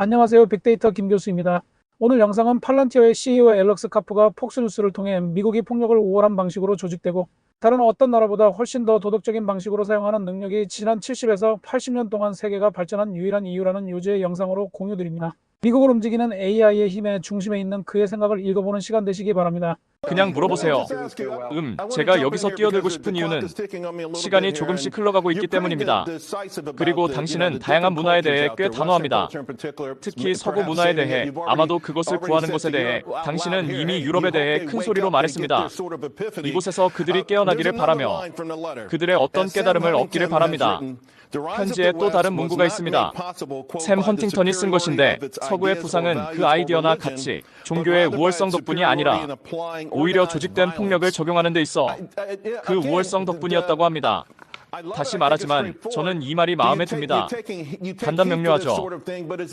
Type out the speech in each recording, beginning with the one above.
안녕하세요. 빅데이터 김 교수입니다. 오늘 영상은 팔란티어의 CEO 앨럭스 카프가 폭스뉴스를 통해 미국이 폭력을 우월한 방식으로 조직되고 다른 어떤 나라보다 훨씬 더 도덕적인 방식으로 사용하는 능력이 지난 70에서 80년 동안 세계가 발전한 유일한 이유라는 요지의 영상으로 공유드립니다. 미국을 움직이는 AI의 힘의 중심에 있는 그의 생각을 읽어보는 시간 되시기 바랍니다. 그냥 물어보세요. 음, 제가 여기서 뛰어들고 싶은 이유는 시간이 조금씩 흘러가고 있기 때문입니다. 그리고 당신은 다양한 문화에 대해 꽤 단호합니다. 특히 서구 문화에 대해 아마도 그것을 구하는 것에 대해 당신은 이미 유럽에 대해 큰 소리로 말했습니다. 이곳에서 그들이 깨어나기를 바라며 그들의 어떤 깨달음을 얻기를 바랍니다. 현지에 또 다른 문구가 있습니다. 샘 헌팅턴이 쓴 것인데 서구의 부상은 그 아이디어나 가치, 종교의 우월성 덕분이 아니라 오히려 조직된 폭력을 적용하는 데 있어 그 우월성 덕분이었다고 합니다. 다시 말하지만 저는 이 말이 마음에 듭니다. 간단 명료하죠.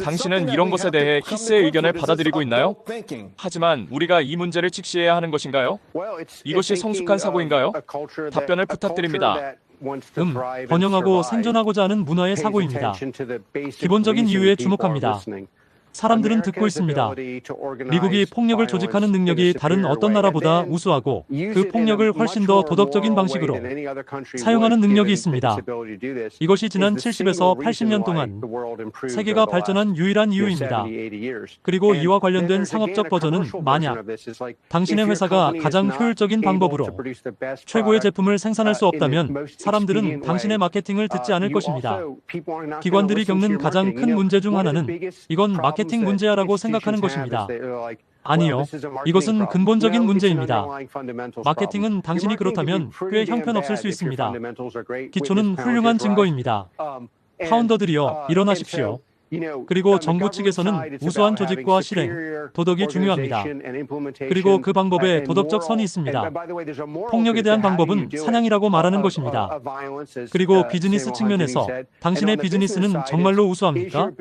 당신은 이런 것에 대해 히스의 의견을 받아들이고 있나요? 하지만 우리가 이 문제를 직시해야 하는 것인가요? 이것이 성숙한 사고인가요? 답변을 부탁드립니다. 음, 번영하고 생존하고자 하는 문화의 사고입니다. 기본적인 이유에 주목합니다. 사람들은 듣고 있습니다. 미국이 폭력을 조직하는 능력이 다른 어떤 나라보다 우수하고 그 폭력을 훨씬 더 도덕적인 방식으로 사용하는 능력이 있습니다. 이것이 지난 70에서 80년 동안 세계가 발전한 유일한 이유입니다. 그리고 이와 관련된 상업적 버전은 만약 당신의 회사가 가장 효율적인 방법으로 최고의 제품을 생산할 수 없다면 사람들은 당신의 마케팅을 듣지 않을 것입니다. 기관들이 겪는 가장 큰 문제 중 하나는 이건 마케팅 문제야라고 생각하는 것입니다. 아니요. 이것은 근본적인 문제입니다. 마케팅은 당신이 그렇다면 꽤 형편없을 수 있습니다. 기초는 훌륭한 증거입니다. 파운더들이여 일어나십시오. 그리고 정부 측에서는 우수한 조직과 실행, 도덕이 중요합니다. 그리고 그 방법에 도덕적 선이 있습니다. 폭력에 대한 방법은 사냥이라고 말하는 것입니다. 그리고 비즈니스 측면에서 당신의 비즈니스는 정말로 우수합니까?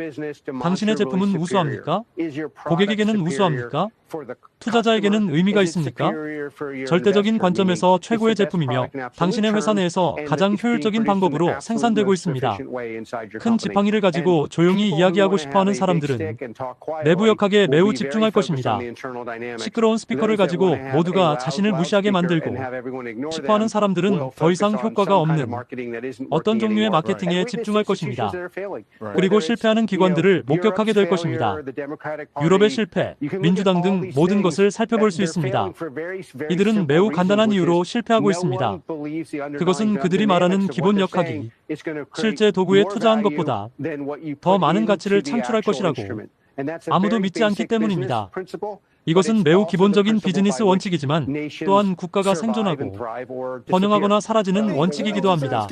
당신의 제품은 우수합니까? 고객에게는 우수합니까? 투자자에게는 의미가 있습니까? 절대적인 관점에서 최고의 제품이며 당신의 회사 내에서 가장 효율적인 방법으로 생산되고 있습니다. 큰 지팡이를 가지고 조용히 이야기하고 싶어하는 사람들은 내부 역학에 매우 집중할 것입니다. 시끄러운 스피커를 가지고 모두가 자신을 무시하게 만들고 싶어하는 사람들은 더 이상 효과가 없는 어떤 종류의 마케팅에 집중할 것입니다. 그리고 실패하는 기관들을 목격하게 될 것입니다. 유럽의 실패, 민주당 등 모든 것을 살펴볼 수 있습니다. 이들은 매우 간단한 이유로 실패하고 있습니다. 그것은 그들이 말하는 기본 역학이 실제 도구에 투자한 것보다 더 많은 가치를 창출할 것이라고 아무도 믿지 않기 때문입니다. 이것은 매우 기본적인 비즈니스 원칙이지만 또한 국가가 생존하고 번영하거나 사라지는 원칙이기도 합니다.